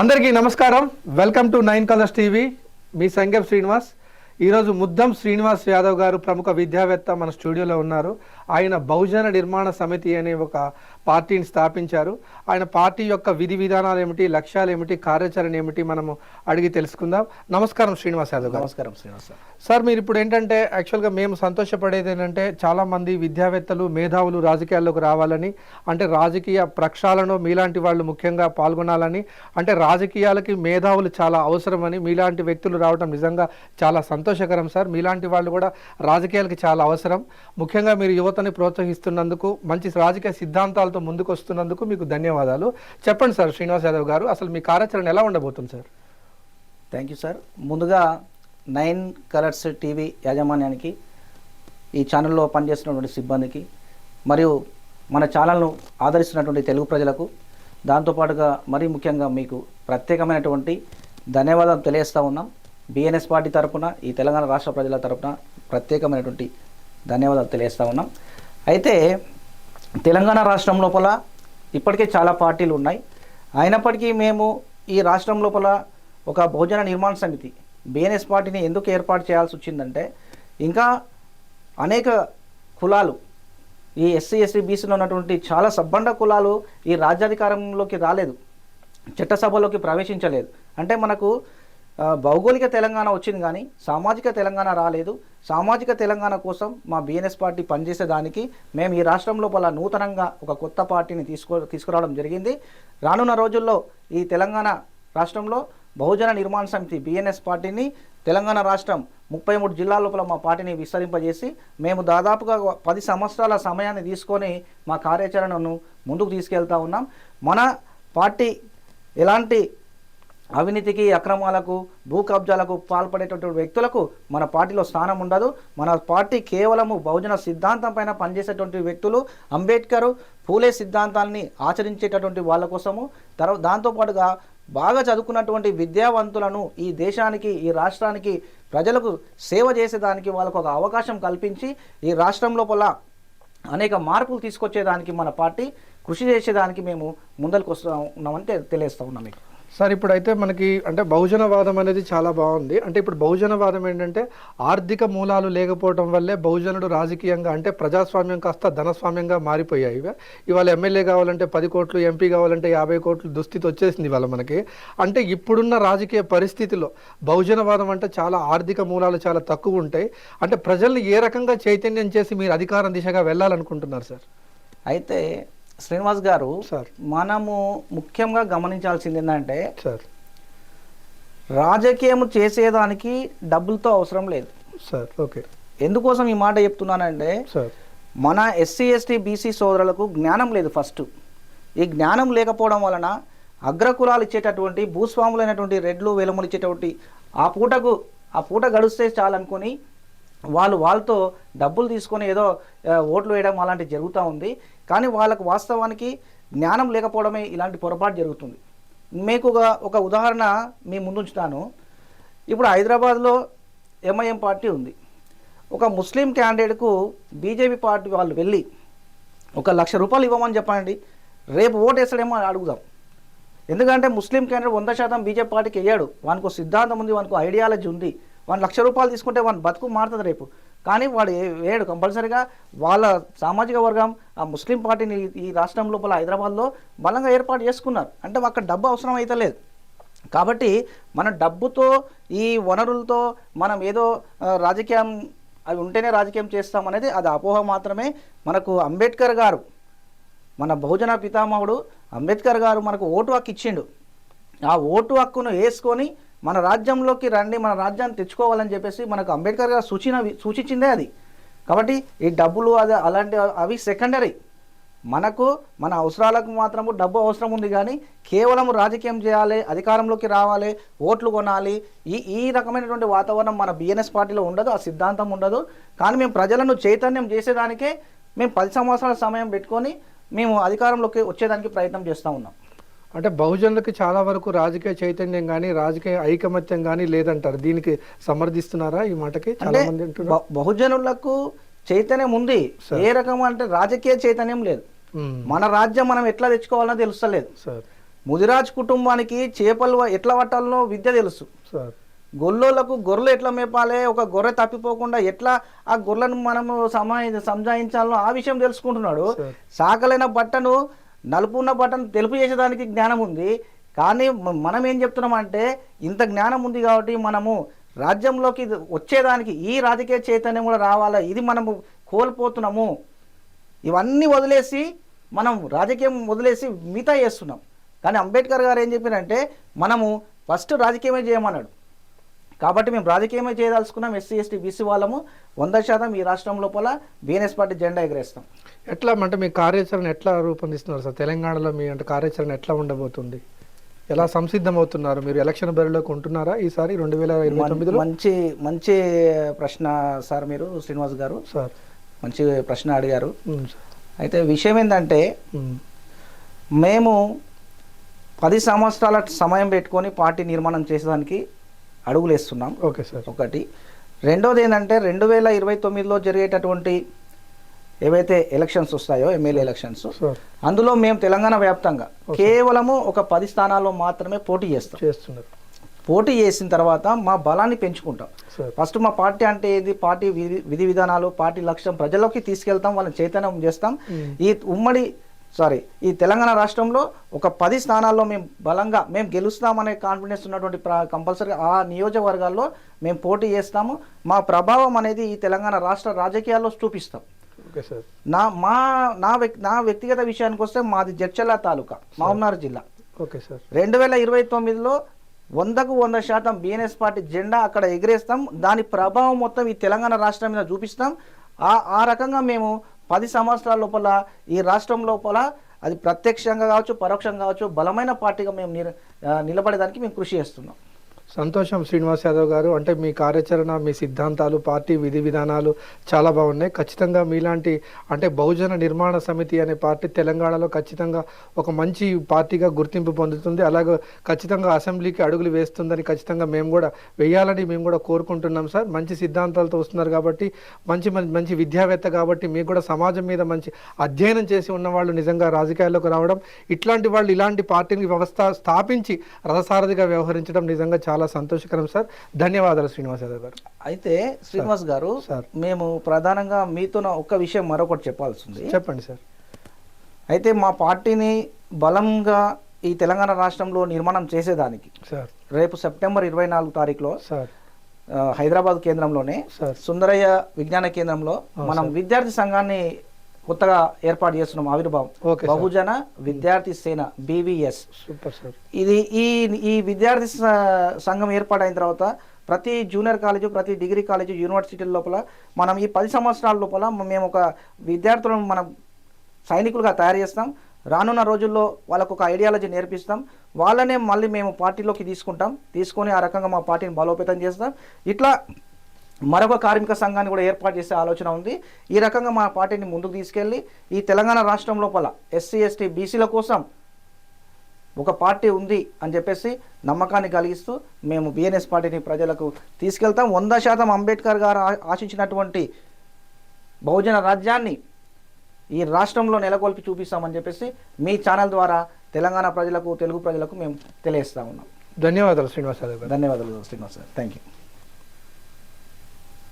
అందరికీ నమస్కారం. Welcome to nine colours TV మీ సంగం శ్రీనివాస్. ఈరోజు ముద్దం శ్రీనివాస్ యాదవ్ గారు ప్రముఖ విద్యావేత్త మన స్టూడియోలో ఉన్నారు. ఆయన బహుజన నిర్మాణ సమితి అనే ఒక పార్టీని స్థాపించారు. ఆయన పార్టీ యొక్క విధి విధానాలు ఏమిటి లక్ష్యాలు ఏమిటి కార్యాచరణ ఏమిటి మనము అడిగి తెలుసుకుందాం. నమస్కారం శ్రీనివాస్ యాదవ్ గారు. నమస్కారం శ్రీనివాస్ సార్. మీరు ఇప్పుడు ఏంటంటే యాక్చువల్గా మేము సంతోషపడేది ఏంటంటే చాలామంది విద్యావేత్తలు మేధావులు రాజకీయాల్లోకి రావాలని అంటే రాజకీయ ప్రక్షాళన మీలాంటి వాళ్ళు ముఖ్యంగా పాల్గొనాలని అంటే రాజకీయాలకి మేధావులు చాలా అవసరమని మీలాంటి వ్యక్తులు రావడం నిజంగా చాలా సంతోషకరం సార్. మీలాంటి వాళ్ళు కూడా రాజకీయాలకి చాలా అవసరం. ముఖ్యంగా మీరు యువతని ప్రోత్సహిస్తున్నందుకు మంచి రాజకీయ సిద్ధాంతాలతో ముందుకు వస్తున్నందుకు మీకు ధన్యవాదాలు. చెప్పండి సార్ శ్రీనివాస్ యాదవ్ గారు అసలు మీ కార్యాచరణ ఎలా ఉండబోతుంది సార్? Thank you sir. ముందుగా నైన్ కలర్స్ టీవీ యాజమాన్యానికి ఈ ఛానల్లో పనిచేస్తున్నటువంటి సిబ్బందికి మరియు మన ఛానల్ను ఆదరిస్తున్నటువంటి తెలుగు ప్రజలకు దాంతోపాటుగా మరీ ముఖ్యంగా మీకు ప్రత్యేకమైనటువంటి ధన్యవాదాలు తెలియజేస్తూ ఉన్నాం. బిఎన్ఎస్ పార్టీ తరపున ఈ తెలంగాణ రాష్ట్ర ప్రజల తరపున ప్రత్యేకమైనటువంటి ధన్యవాదాలు తెలియజేస్తూ ఉన్నాం. అయితే తెలంగాణ రాష్ట్రం లోపల ఇప్పటికే చాలా పార్టీలు ఉన్నాయి. అయినప్పటికీ మేము ఈ రాష్ట్రం లోపల ఒక భోజన నిర్మాణ సమితి బిఎన్ఎస్ పార్టీని ఎందుకు ఏర్పాటు చేయాల్సి వచ్చిందంటే ఇంకా అనేక కులాలు ఈ ఎస్సీ ఎస్టీ బీసీలో ఉన్నటువంటి చాలా సబ్బండ కులాలు ఈ రాజ్యాధికారంలోకి రాలేదు. చట్టసభలోకి ప్రవేశించలేదు. అంటే మనకు భౌగోళిక తెలంగాణ వచ్చింది కానీ సామాజిక తెలంగాణ రాలేదు. సామాజిక తెలంగాణ కోసం మా బిఎన్ఎస్ పార్టీ పనిచేసేదానికి మేము ఈ రాష్ట్రం లోపల నూతనంగా ఒక కొత్త పార్టీని తీసుకో తీసుకురావడం జరిగింది. రానున్న రోజుల్లో ఈ తెలంగాణ రాష్ట్రంలో బహుజన నిర్మాణ సమితి బిఎన్ఎస్ పార్టీని తెలంగాణ రాష్ట్రం ముప్పై మూడు జిల్లాల లోపల మా పార్టీని విస్తరింపజేసి మేము దాదాపుగా పది సంవత్సరాల సమయాన్ని తీసుకొని మా కార్యాచరణను ముందుకు తీసుకెళ్తా ఉన్నాం. మన పార్టీ ఎలాంటి అవినీతికి అక్రమాలకు భూ కబ్జాలకు పాల్పడేటటువంటి వ్యక్తులకు మన పార్టీలో స్థానం ఉండదు. మన పార్టీ కేవలము బహుజన సిద్ధాంతం పైన పనిచేసేటువంటి వ్యక్తులు అంబేద్కర్ పూలే సిద్ధాంతాన్ని ఆచరించేటటువంటి వాళ్ళ కోసము. తర్వాత దాంతోపాటుగా బాగా చదువుకున్నటువంటి విద్యావంతులను ఈ దేశానికి ఈ రాష్ట్రానికి ప్రజలకు సేవ చేసేదానికి వాళ్ళకు ఒక అవకాశం కల్పించి ఈ రాష్ట్రం లోపల అనేక మార్పులు తీసుకొచ్చేదానికి మన పార్టీ కృషి చేసేదానికి మేము ముందరికి వస్తూ ఉన్నామని తె- ఉన్నాం మీకు. సార్ ఇప్పుడైతే మనకి అంటే బహుజనవాదం అనేది చాలా బాగుంది. అంటే ఇప్పుడు బహుజనవాదం ఏంటంటే ఆర్థిక మూలాలు లేకపోవడం వల్లే బహుజనుడు రాజకీయంగా అంటే ప్రజాస్వామ్యం కాస్త ధనస్వామ్యంగా మారిపోయాయి ఇవాళ ఎమ్మెల్యే కావాలంటే పది కోట్లు ఎంపీ కావాలంటే యాభై కోట్లు దుస్థితి వచ్చేసింది ఇవాళ మనకి. అంటే ఇప్పుడున్న రాజకీయ పరిస్థితిలో బహుజనవాదం అంటే చాలా ఆర్థిక మూలాలు చాలా తక్కువ ఉంటాయి. అంటే ప్రజల్ని ఏ రకంగా చైతన్యం చేసి మీరు అధికారం దిశగా వెళ్ళాలనుకుంటున్నారు సార్? అయితే శ్రీనివాస్ గారు సార్. మనము ముఖ్యంగా గమనించాల్సింది ఏంటంటే సార్. రాజకీయం చేసేదానికి డబ్బులతో అవసరం లేదు. Sir okay. ఎందుకోసం ఈ మాట చెప్తున్నానంటే సార్. మన ఎస్సీ ఎస్టీ బీసీ సోదరులకు జ్ఞానం లేదు ఫస్ట్. ఈ జ్ఞానం లేకపోవడం వలన అగ్రకులాలు ఇచ్చేటటువంటి భూస్వాములైనటువంటి రెడ్లు వెలుములు ఇచ్చేటువంటి ఆ పూటకు ఆ పూట గడిస్తే చాలనుకొని వాళ్ళు వాళ్ళతో డబ్బులు తీసుకొని ఏదో ఓట్లు వేయడం అలాంటివి జరుగుతూ ఉంది. కానీ వాళ్ళకు వాస్తవానికి జ్ఞానం లేకపోవడమే ఇలాంటి పొరపాటు జరుగుతుంది. మీకు ఒక ఒక ఉదాహరణ మీ ముందుంచుతాను. ఇప్పుడు హైదరాబాద్లో ఎంఐఎం పార్టీ ఉంది. ఒక ముస్లిం క్యాండిడేట్కు బీజేపీ పార్టీ వాళ్ళు వెళ్ళి ఒక లక్ష రూపాయలు ఇవ్వమని చెప్పండి. రేపు ఓటు వేస్తాడేమో అని అడుగుదాం. ఎందుకంటే ముస్లిం క్యాండిడేట్ వంద శాతం బీజేపీ పార్టీకి వేయడు వానికి సిద్ధాంతం ఉంది వానికి ఐడియాలజీ ఉంది. వాని లక్ష రూపాయలు తీసుకుంటే వాని బతుకు మారుతుంది రేపు. కానీ వాడు ఏ- వేయడు కంపల్సరీగా వాళ్ళ సామాజిక వర్గం ఆ ముస్లిం పార్టీని ఈ రాష్ట్రం లోపల హైదరాబాద్లో బలంగా ఏర్పాటు చేసుకున్నారు. అంటే అక్కడ డబ్బు అవసరం అయితే లేదు. కాబట్టి మన డబ్బుతో ఈ వనరులతో మనం ఏదో రాజకీయం అవి ఉంటేనే రాజకీయం చేస్తాం అనేది అది అపోహ మాత్రమే. మనకు అంబేద్కర్ గారు మన బహుజన పితామహుడు అంబేద్కర్ గారు మనకు ఓటు హక్కు ఇచ్చిండు. ఆ ఓటు హక్కును వేసుకొని మన రాజ్యంలోకి రండి మన రాజ్యాన్ని తెచ్చుకోవాలని చెప్పేసి మనకు అంబేద్కర్ గారు సూచన సూచించిందే అది. కాబట్టి ఈ డబ్బులు అది అలాంటి అవి సెకండరీ మనకు మన అవసరాలకు మాత్రము డబ్బు అవసరం ఉంది కానీ కేవలం రాజకీయం చేయాలి అధికారంలోకి రావాలి ఓట్లు కొనాలి ఈ ఈ రకమైనటువంటి వాతావరణం మన బిఎన్ఎస్ పార్టీలో ఉండదు ఆ సిద్ధాంతం ఉండదు. కానీ మేము ప్రజలను చైతన్యం చేసేదానికే మేము పది సంవత్సరాల సమయం పెట్టుకొని మేము అధికారంలోకి వచ్చేదానికి ప్రయత్నం చేస్తూ ఉన్నాం. అంటే బహుజనులకి చాలా వరకు రాజకీయ చైతన్యం కానీ రాజకీయ ఐకమత్యం కానీ లేదంటారు. దీనికి సమర్థిస్తున్నారా ఈ మాటకి? చాలా మంది బహుజనులకు చైతన్యం ఉంది. ఏ రకం అంటే రాజకీయ చైతన్యం లేదు. మన రాజ్యం మనం ఎట్లా తెచ్చుకోవాలనో తెలుస్తలేదు. సార్. ముదిరాజ్ కుటుంబానికి చేపలు ఎట్లా పట్టాలనో విద్య తెలుసు. సార్. గొల్లోలకు గొర్రెలు ఎట్లా మేపాలి ఒక గొర్రె తప్పిపోకుండా ఎట్లా ఆ గొర్రెలను మనము సమా సంజాయించాలో ఆ విషయం తెలుసుకుంటున్నాడు. సాకలైన బట్టను నలుపు ఉన్న బటన్ తెలుపు చేసేదానికి జ్ఞానం ఉంది. కానీ మనం ఏం చెప్తున్నామంటే ఇంత జ్ఞానం ఉంది కాబట్టి మనము రాజ్యంలోకి వచ్చేదానికి ఈ రాజకీయ చైతన్యం కూడా రావాలా ఇది మనము కోల్పోతున్నాము. ఇవన్నీ వదిలేసి మనం రాజకీయం వదిలేసి మిగతా చేస్తున్నాం. కానీ అంబేద్కర్ గారు ఏం చెప్పారంటే మనము ఫస్ట్ రాజకీయమే చేయమన్నాడు. కాబట్టి మేము రాజకీయమే చేయదలుచుకున్నాం ఎస్సీ ఎస్టీ బీసీ వాళ్ళము. వంద శాతం ఈ రాష్ట్రం లోపల బీఎన్ఎస్ పార్టీ జెండా ఎగరేస్తాం. ఎట్లా అంటే మీ కార్యాచరణ ఎట్లా రూపొందిస్తున్నారు సార్? తెలంగాణలో మీ అంటే కార్యాచరణ ఎట్లా ఉండబోతుంది? ఎలా సంసిద్ధం అవుతున్నారు మీరు ఎలక్షన్ బరిలోకి ఉంటున్నారా ఈసారి రెండు వేల ఇరవై తొమ్మిదిలో? మంచి మంచి ప్రశ్న సార్ మీరు శ్రీనివాస్ గారు. సార్. మంచి ప్రశ్న అడిగారు. అయితే విషయం ఏంటంటే మేము పది సంవత్సరాల సమయం పెట్టుకొని పార్టీ నిర్మాణం చేసేదానికి అడుగులు వేస్తున్నాం ఓకే సార్. ఒకటి. రెండోది ఏంటంటే రెండు వేల ఇరవై తొమ్మిదిలో జరిగేటటువంటి ఏవైతే ఎలక్షన్స్ వస్తాయో ఎమ్మెల్యే ఎలక్షన్స్ అందులో మేము తెలంగాణ వ్యాప్తంగా కేవలము ఒక పది స్థానాల్లో మాత్రమే పోటీ చేస్తాం. చేస్తున్నారు. పోటీ చేసిన తర్వాత మా బలాన్ని పెంచుకుంటాం. ఫస్ట్ మా పార్టీ అంటే ఏది? పార్టీ విధి విధి విధానాలు పార్టీ లక్ష్యం ప్రజల్లోకి తీసుకెళ్తాం వాళ్ళని చైతన్యం చేస్తాం. ఉమ్, ఈ ఉమ్మడి సారీ ఈ తెలంగాణ రాష్ట్రంలో ఒక పది స్థానాల్లో మేము బలంగా మేము గెలుస్తామనే కాన్ఫిడెన్స్ ఉన్నటువంటి కంపల్సరీ ఆ నియోజకవర్గాల్లో మేము పోటీ చేస్తాము. మా ప్రభావం అనేది ఈ తెలంగాణ రాష్ట్ర రాజకీయాల్లో చూపిస్తాం. Okay sir. నా మా నా వ్యక్ నా వ్యక్తిగత విషయానికి వస్తే మాది జడ్చల్ల తాలూకా మామనార్ జిల్లా. Okay sir. రెండు వేల ఇరవై తొమ్మిదిలో వందకు వంద శాతం బిఎన్ఎస్ పార్టీ జెండా అక్కడ ఎగిరేస్తాం. దాని ప్రభావం మొత్తం ఈ తెలంగాణ రాష్ట్రం మీద చూపిస్తాం. ఆ ఆ రకంగా మేము పది సంవత్సరాల లోపల ఈ రాష్ట్రం లోపల అది ప్రత్యక్షంగా కావచ్చు పరోక్షంగా కావచ్చు బలమైన పార్టీగా మేము నిలబడేదానికి మేము కృషి చేస్తున్నాం. సంతోషం శ్రీనివాస్ యాదవ్ గారు. అంటే మీ కార్యాచరణ మీ సిద్ధాంతాలు పార్టీ విధి విధానాలు చాలా బాగున్నాయి. ఖచ్చితంగా మీలాంటి అంటే బహుజన నిర్మాణ సమితి అనే పార్టీ తెలంగాణలో ఖచ్చితంగా ఒక మంచి పార్టీగా గుర్తింపు పొందుతుంది. అలాగే ఖచ్చితంగా అసెంబ్లీకి అడుగులు వేస్తుందని ఖచ్చితంగా మేము కూడా వేయాలని మేము కూడా కోరుకుంటున్నాం సార్. మంచి సిద్ధాంతాలతో వస్తున్నారు కాబట్టి మంచి మంచి మంచి విద్యావేత్త కాబట్టి మీకు కూడా సమాజం మీద మంచి అధ్యయనం చేసి ఉన్న వాళ్ళు నిజంగా రాజకీయాల్లోకి రావడం ఇట్లాంటి వాళ్ళు ఇలాంటి పార్టీని వ్యవస్థ స్థాపించి రథసారథిగా వ్యవహరించడం నిజంగా చాలా సంతోషకరం సార్. ధన్యవాదాలు శ్రీనివాస్ యాదవ్ గారు. అయితే శ్రీనివాస్ గారు సార్. మేము ప్రధానంగా మీతో ఒక్క విషయం మరొకటి చెప్పాల్సి ఉంది చెప్పండి సార్. అయితే మా పార్టీని బలంగా ఈ తెలంగాణ రాష్ట్రంలో నిర్మాణం చేసేదానికి సార్. రేపు సెప్టెంబర్ ఇరవై నాలుగు తారీఖులో సార్. హైదరాబాద్ కేంద్రంలోనే సార్. సుందరయ్య విజ్ఞాన కేంద్రంలో మనం. విద్యార్థి సంఘాన్ని కొత్తగా ఏర్పాటు చేస్తున్నాం ఆవిర్భావం. బహుజన విద్యార్థి సేన బీవీఎస్. Super sir. ఇది ఈ ఈ విద్యార్థి సంఘం ఏర్పాటైన తర్వాత ప్రతి జూనియర్ కాలేజ్ ప్రతి డిగ్రీ కాలేజ్ యూనివర్సిటీల లోపల మనం ఈ పది సంవత్సరాల లోపల మేము ఒక విద్యార్థులను మనం సైనికులుగా తయారు చేస్తాం. రానున్న రోజుల్లో వాళ్ళకు ఒక ఐడియాలజీ నేర్పిస్తాం. వాళ్ళనే మళ్ళీ మేము పార్టీలోకి తీసుకుంటాం. తీసుకొని ఆ రకంగా మా పార్టీని బలోపేతం చేస్తాం. ఇట్లా మరొక కార్మిక సంఘాన్ని కూడా ఏర్పాటు చేసే ఆలోచన ఉంది. ఈ రకంగా మా పార్టీని ముందుకు తీసుకెళ్ళి ఈ తెలంగాణ రాష్ట్రం లోపల ఎస్సీ ఎస్టీ బీసీల కోసం ఒక పార్టీ ఉంది అని చెప్పేసి నమ్మకాన్ని కలిగిస్తూ మేము బిఎన్ఎస్ పార్టీని ప్రజలకు తీసుకెళ్తాం. వంద శాతం అంబేద్కర్ గారు ఆశించినటువంటి బహుజన రాజ్యాన్ని ఈ రాష్ట్రంలో నెలకొల్పి చూపిస్తామని చెప్పేసి మీ ఛానల్ ద్వారా తెలంగాణ ప్రజలకు తెలుగు ప్రజలకు మేము తెలియజేస్తా ఉన్నాం. ధన్యవాదాలు శ్రీనివాస్ ధన్యవాదాలు శ్రీనివాస్ సార్ థ్యాంక్ యూ